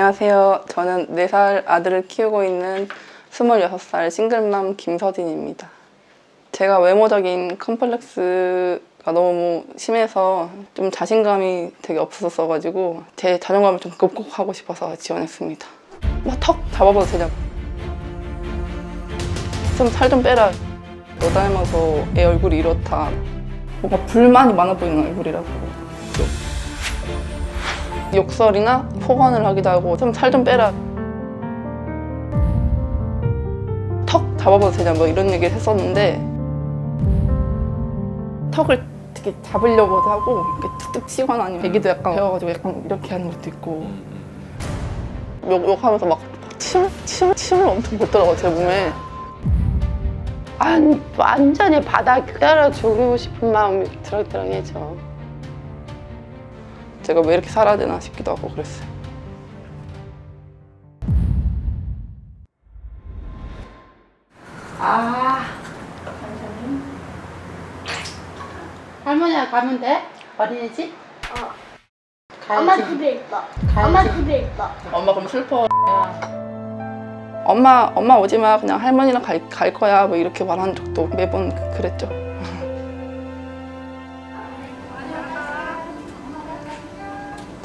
안녕하세요. 저는 4살 아들을 키우고 있는 26살 싱글맘 김서진입니다. 제가 외모적인 컴플렉스가 너무 심해서 좀 자신감이 되게 없었어가지고 제 자존감을 좀 극복하고 싶어서 지원했습니다. 뭐턱 잡아봐도 되냐고. 좀 살 좀 빼라. 너 닮아서 애 얼굴이 이렇다. 뭔가 불만이 많아 보이는 얼굴이라고. 욕설이나 폭언을 하기도 하고 좀 살 좀 빼라. 턱 잡아봐도 되냐 뭐 이런 얘기를 했었는데 턱을 되게 잡으려고도 하고 이렇게 툭툭 치거나 아니면 애기도 약간 배워가지고 약간 이렇게 하는 것도 있고. 욕, 욕하면서 막 침, 침, 침을 엄청 뱉더라고요 제 몸에. 안, 완전히 바닥 때려 죽이고 싶은 마음이 드렁드렁해져. 제가 왜 이렇게 살아야 되나 싶기도 하고 그랬어요 아. 할머니랑 가면 돼? 어린이집? 어. 가야지. 엄마 집에 있어. 가야지. 엄마 집에 있어. 엄마 그럼 슬퍼. 엄마 엄마 오지 마 그냥 할머니랑 갈, 갈 거야 뭐 이렇게 말한 적도 매번 그랬죠.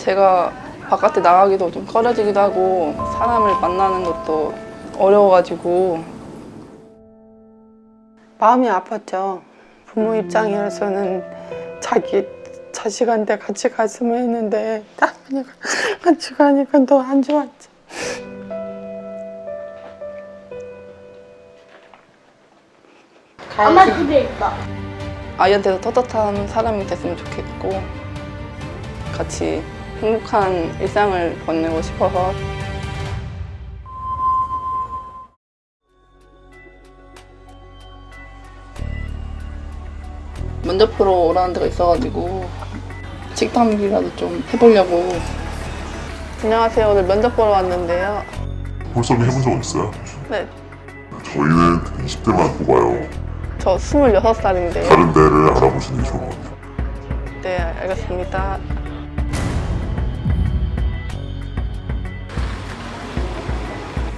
제가 바깥에 나가기도 좀 꺼려지기도 하고 사람을 만나는 것도 어려워가지고 마음이 아팠죠. 부모 입장에서는 자기 자식한테 같이 갔으면 했는데 할머니가 같이 가니까 더 안 좋았지. 엄마 집에 있어. 아이한테도 떳떳한 사람이 됐으면 좋겠고 같이 행복한 일상을 보내고 싶어서. 면접 보러 오라는 데가 있어가지고 식탐이라도 좀 해보려고. 안녕하세요. 오늘 면접 보러 왔는데요. 홀서빙 해본 적 있어요? 네, 저희는 20대만 뽑아요. 저 26살인데요. 다른 데를 알아보시는 게 좋을 것 같아요. 네 알겠습니다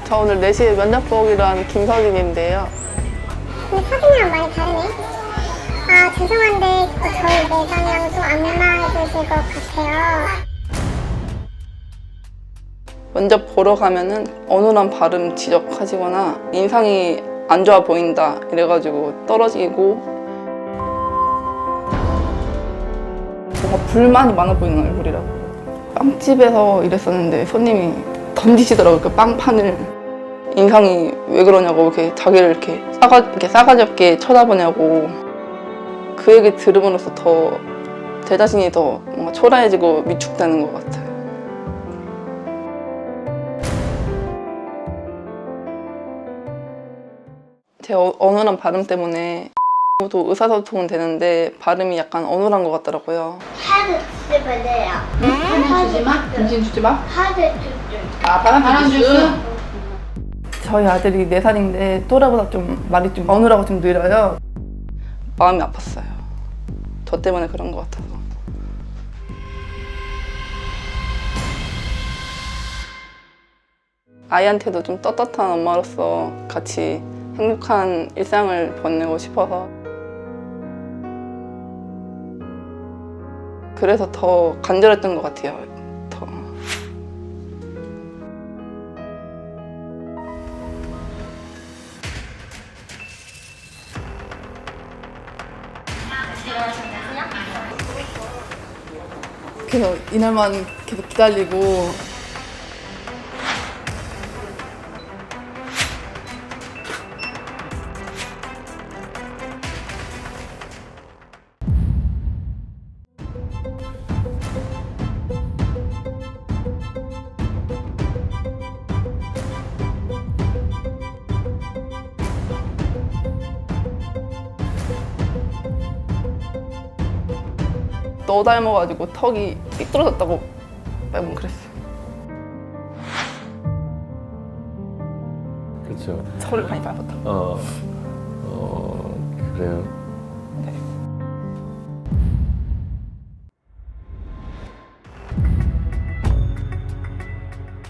저 오늘 4시에 면접 보기로 한 김서진인데요 근데 사진이랑 많이 다르네. 아 죄송한데 저희 매장이랑 좀 안내해 주실 것 같아요. 면접 보러 가면은 어눌한 발음 지적하시거나 인상이 안 좋아 보인다 이래가지고 떨어지고 뭔가 불만이 많아 보이는 얼굴이라고 빵집에서 일했었는데 손님이 던지시더라고요 그 빵판을 인상이 왜 그러냐고 이렇게 자기를 이렇게 싸가 이렇게 싸가지 없게 쳐다보냐고 그 얘기 들으면서 더제 자신이 더 뭔가 초라해지고 위축되는 것 같아요. 제 어, 어눌한 발음 때문에 도 의사소통은 되는데 발음이 약간 어눌한 것 같더라고요. 하드 집에 돼요. 하나 주지 마. 정신 주지 마. 하드 주주. 아 바람 바람 주스. 저희 아들이 4살인데 또래보다 좀 말이 좀 어눌하고 좀 느려요. 마음이 아팠어요. 저 때문에 그런 것 같아서. 아이한테도 좀 떳떳한 엄마로서 같이 행복한 일상을 보내고 싶어서 그래서 더 간절했던 것 같아요. 이날만 계속 기다리고 너 닮아가지고 턱이 삐뚤어졌다고 매번 그랬어요. 그렇죠. 저를 많이 밟았다고. 어, 어, 그래요.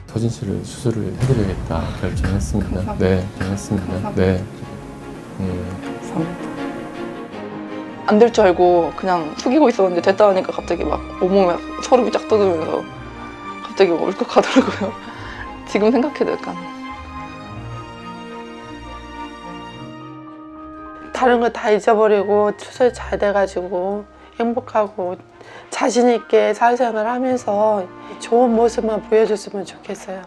서진 씨를 수술을 해드려야겠다 결정했습니다. 감사합니다. 네, 결정했습니다. 감사합니다. 네. 음, 안 될 줄 알고 그냥 숙이고 있었는데 됐다 하니까 갑자기 막 온몸에 막 소름이 쫙 돋으면서 갑자기 막 울컥하더라고요. 지금 생각해도 약간 다른 거 다 잊어버리고 수술 잘 돼가지고 행복하고 자신 있게 사회생활 하면서 좋은 모습만 보여줬으면 좋겠어요.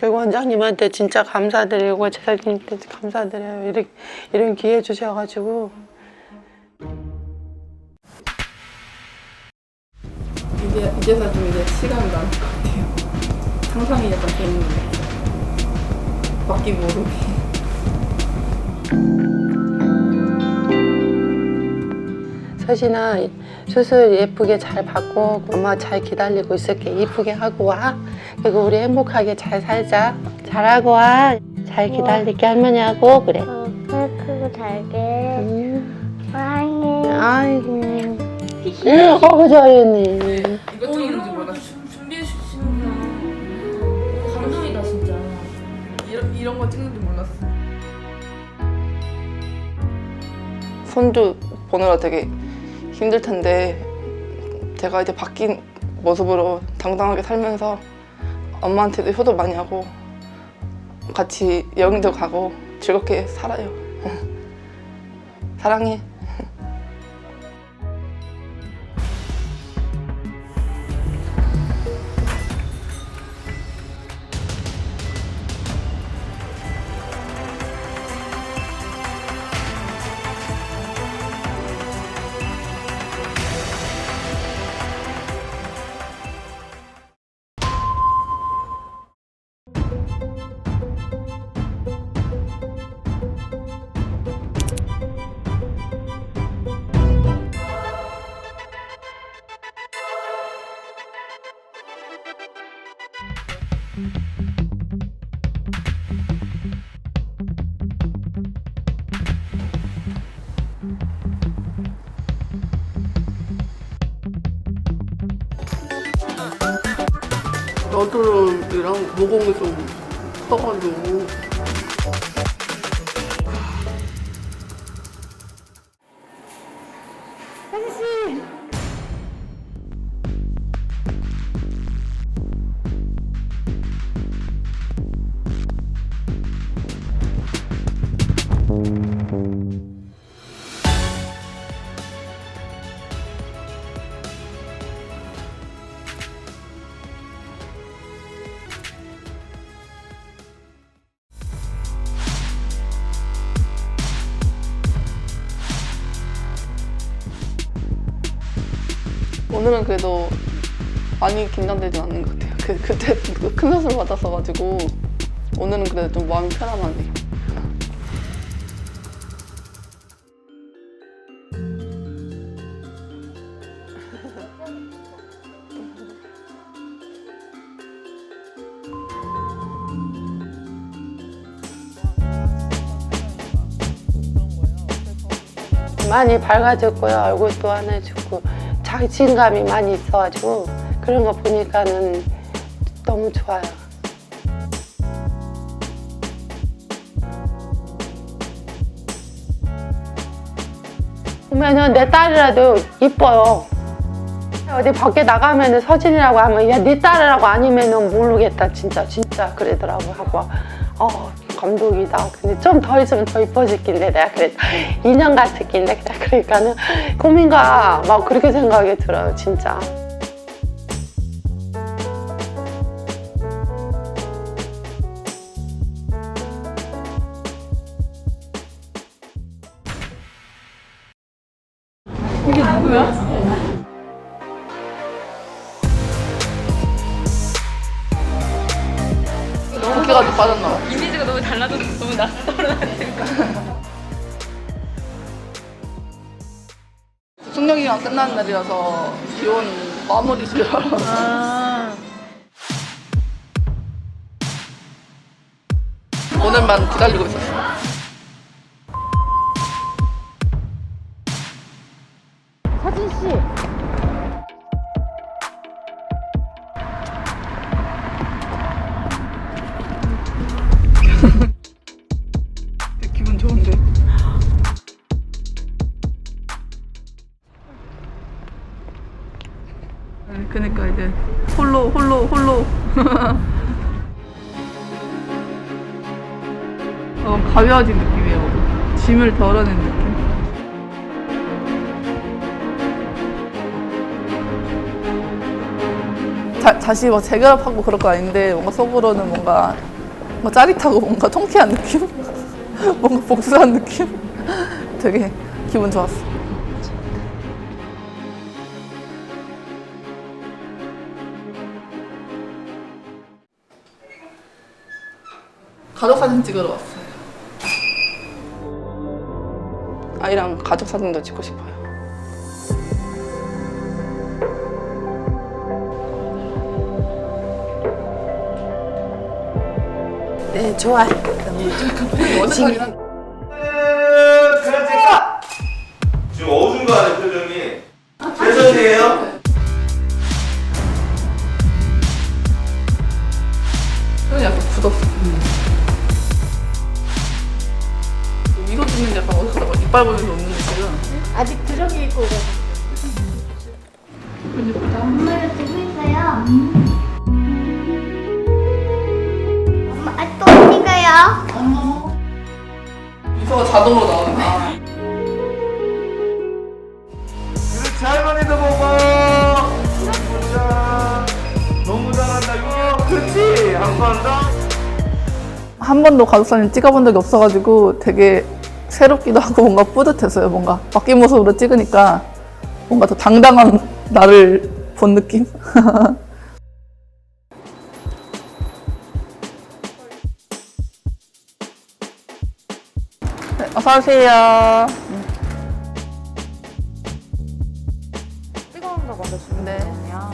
그리고 원장님한테 진짜 감사드리고 제작진한테 감사드려요. 이런, 이런 기회 주셔가지고 이제 이제서 좀 이제 시간이 남을 것 같아요. 상상이 약간 되는 것 같아요. 모르게. 서진아 수술 예쁘게 잘 받고 엄마 잘 기다리고 있을게 이쁘게 하고 와 그리고 우리 행복하게 잘 살자 잘하고 와잘 기다릴게 할머니하고 그래 어, 배 크고 잘게. 음, 사랑해. 아이고 어우 잘했네 이거 찍는지 몰랐어. 준비해 주시는구나. 감동이다 진짜. 이런 이런 거 찍는지 몰랐어. 손주 보느라 되게 힘들 텐데 제가 이제 바뀐 모습으로 당당하게 살면서 엄마한테도 효도 많이 하고 같이 여행도 가고 즐겁게 살아요. 사랑해. 여드름이랑 모공이 좀 커가지고 오늘은 그래도 많이 긴장되지 않는 것 같아요. 그, 그때 큰 수술 받았어가지고 오늘은 그래도 좀 마음이 편안하네요. 많이 밝아졌고요 얼굴도 환해졌고 자신감이 많이 있어가지고 그런 거 보니까는 너무 좋아요. 보면은 내 딸이라도 이뻐요. 어디 밖에 나가면은 서진이라고 하면 야네 딸이라고 아니면은 모르겠다. 진짜 진짜. 그러더라고 하고. 어 감동이다. 근데 좀 더 있으면 더 이뻐질 긴데 내가 그랬다 인형 같았긴데 그냥 그러니까는 고민가 막 그렇게 생각이 들어요 진짜 끝나는 날이라서 비온 마무리 줄 알았어. 오늘만 기다리고 있었어. 서 가벼워진 느낌이에요. 짐을 덜어낸 느낌. 자, 다시 막 재결합하고 그럴 거 아닌데 뭔가 속으로는 뭔가, 뭔가 짜릿하고 뭔가 통쾌한 느낌? 뭔가 복수한 느낌? 되게 기분 좋았어. 가족 사진 찍으러 왔어 아이랑 가족 사진도 찍고 싶어요. 네, 좋아. 어색하긴 미소가 자동으로 나온다. 그렇지 할머니도 보고 진짜 너무 잘한다 이거 그렇지 한 번 더. 한 번도 가족 사진 찍어본 적이 없어가지고 되게 새롭기도 하고 뭔가 뿌듯했어요. 뭔가 바뀐 모습으로 찍으니까 뭔가 더 당당한 나를 본 느낌? 어서오세요. 뜨거운 거 먼저 주면 네. 되거든요.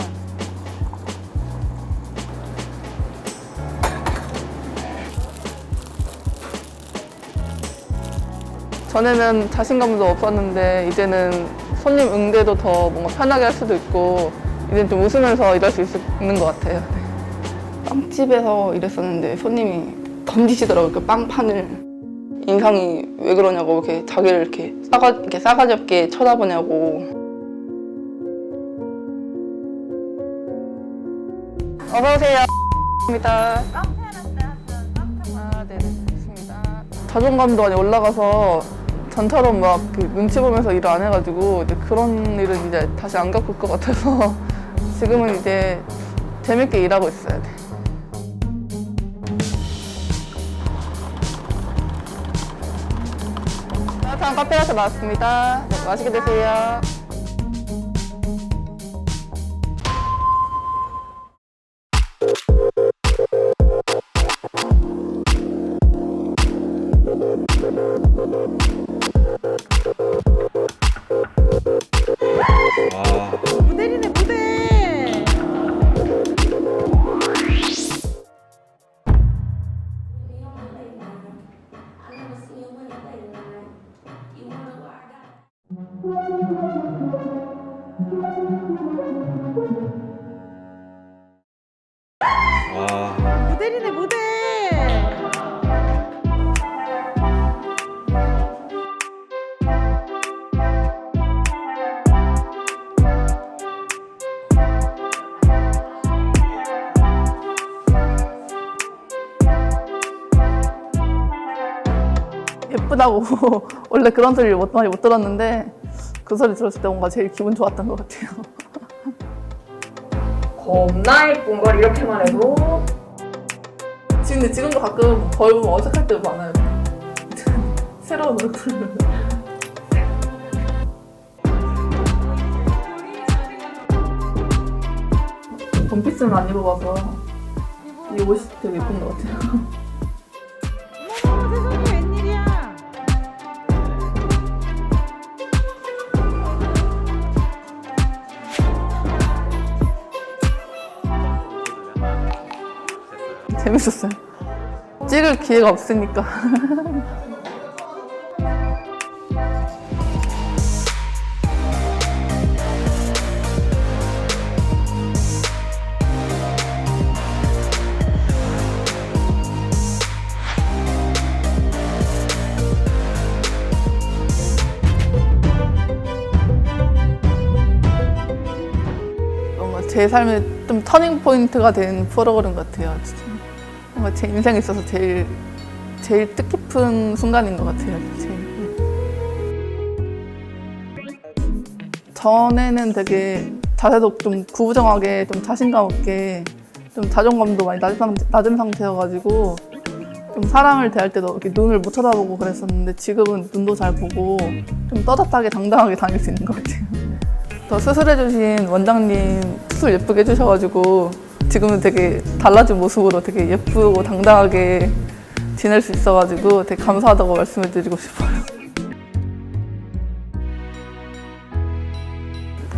전에는 자신감도 없었는데 이제는 손님 응대도 더 뭔가 편하게 할 수도 있고 이제는 좀 웃으면서 일할 수 있, 있는 것 같아요. 네. 빵집에서 일했었는데 손님이 던지시더라고요. 그 빵판을 인상이 왜 그러냐고 이렇게 자기를 이렇게 싸가 이렇게 싸가지 없게 쳐다보냐고. 어서 오세요. 입니다. 아, 네, 알겠습니다. 자존감도 많이 올라가서 전처럼 막그 눈치 보면서 일을 안 해가지고 이제 그런 일은 이제 다시 안 겪을 것 같아서 지금은 이제 재밌게 일하고 있어야 돼. 카페 가서 나왔습니다. 네, 맛있게 드세요. 예쁘다고 원래 그런 소리 못, 많이 못 들었는데 그 소리 들었을 때 뭔가 제일 기분 좋았던 것 같아요. 겁나 예쁜 걸 이렇게만 해도 지금 지금도 가끔 거울 보면 어색할 때도 많아요. 새로운 얼굴. 원피스는 안 입어봐서 이 옷이 되게 예쁜 것 같아요. 재밌었어요. 찍을 기회가 없으니까. 제 삶의 좀 터닝 포인트가 된 프로그램 같아요. 진짜. 뭔가 제 인생에 있어서 제일 제일 뜻깊은 순간인 것 같아요. 제일. 전에는 되게 자세도 좀 구부정하게 좀 자신감 없게 좀 자존감도 많이 낮은, 상태, 낮은 상태여가지고 좀 사람을 대할 때도 이렇게 눈을 못 쳐다보고 그랬었는데 지금은 눈도 잘 보고 좀 떳떳하게 당당하게 다닐 수 있는 것 같아요. 더 수술해주신 원장님 수술 예쁘게 해주셔가지고 지금은 되게 달라진 모습으로 되게 예쁘고 당당하게 지낼 수 있어가지고 되게 감사하다고 말씀을 드리고 싶어요.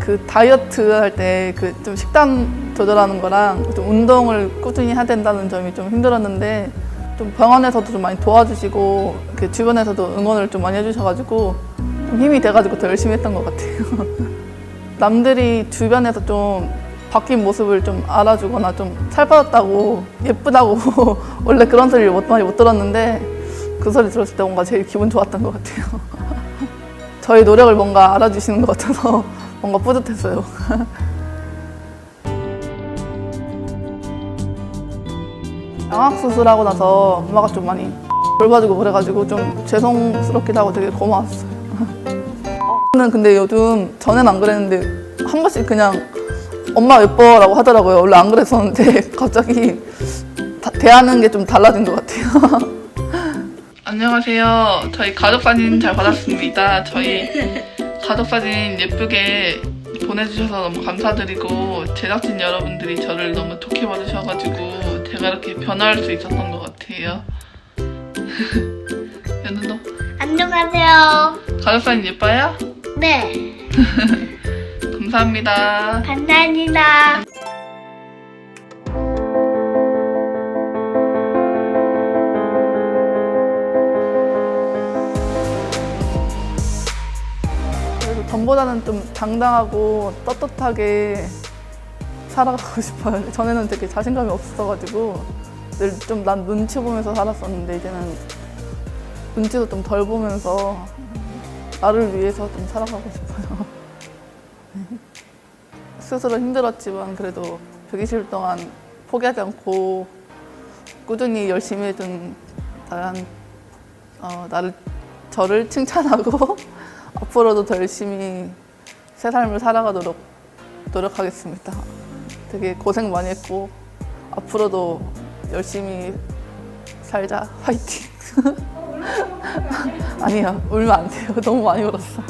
그 다이어트 할 때 그 좀 식단 조절하는 거랑 좀 운동을 꾸준히 해야 된다는 점이 좀 힘들었는데 좀 병원에서도 좀 많이 도와주시고 이렇게 주변에서도 응원을 좀 많이 해주셔가지고 좀 힘이 돼가지고 더 열심히 했던 것 같아요. 남들이 주변에서 좀 바뀐 모습을 좀 알아주거나 좀 살 빠졌다고 예쁘다고 원래 그런 소리를 못- 많이 못 들었는데 그 소리 들었을 때 뭔가 제일 기분 좋았던 것 같아요. 저희 노력을 뭔가 알아주시는 것 같아서 뭔가 뿌듯했어요. 양악 수술하고 나서 엄마가 좀 많이 돌봐주고 그래가지고 좀 죄송스럽기도 하고 되게 고마웠어요. 저는 근데 요즘 전엔 안 그랬는데 한 번씩 그냥 엄마 예뻐라고 하더라고요. 원래 안 그랬었는데 갑자기 다- 대하는 게 좀 달라진 것 같아요. 안녕하세요. 저희 가족 사진 잘 받았습니다. 저희 가족 사진 예쁘게 보내주셔서 너무 감사드리고 제작진 여러분들이 저를 너무 좋게 봐주셔가지고 제가 이렇게 변화할 수 있었던 것 같아요. 연우도 안녕하세요. 가족 사진 예뻐요? 네, 감사합니다. 감사합니다. 그래서 전보다는 좀 당당하고 떳떳하게 살아가고 싶어요. 전에는 되게 자신감이 없어가지고 늘 좀 난 눈치 보면서 살았었는데 이제는 눈치도 좀 덜 보면서 나를 위해서 좀 살아가고 싶어요. 스스로 힘들었지만 그래도 120일 동안 포기하지 않고 꾸준히 열심히 해준 나란 어, 나를 저를 칭찬하고 앞으로도 더 열심히 새 삶을 살아가도록 노력하겠습니다. 되게 고생 많이 했고 앞으로도 열심히 살자 화이팅. 아니요 울면 안 돼요. 너무 많이 울었어.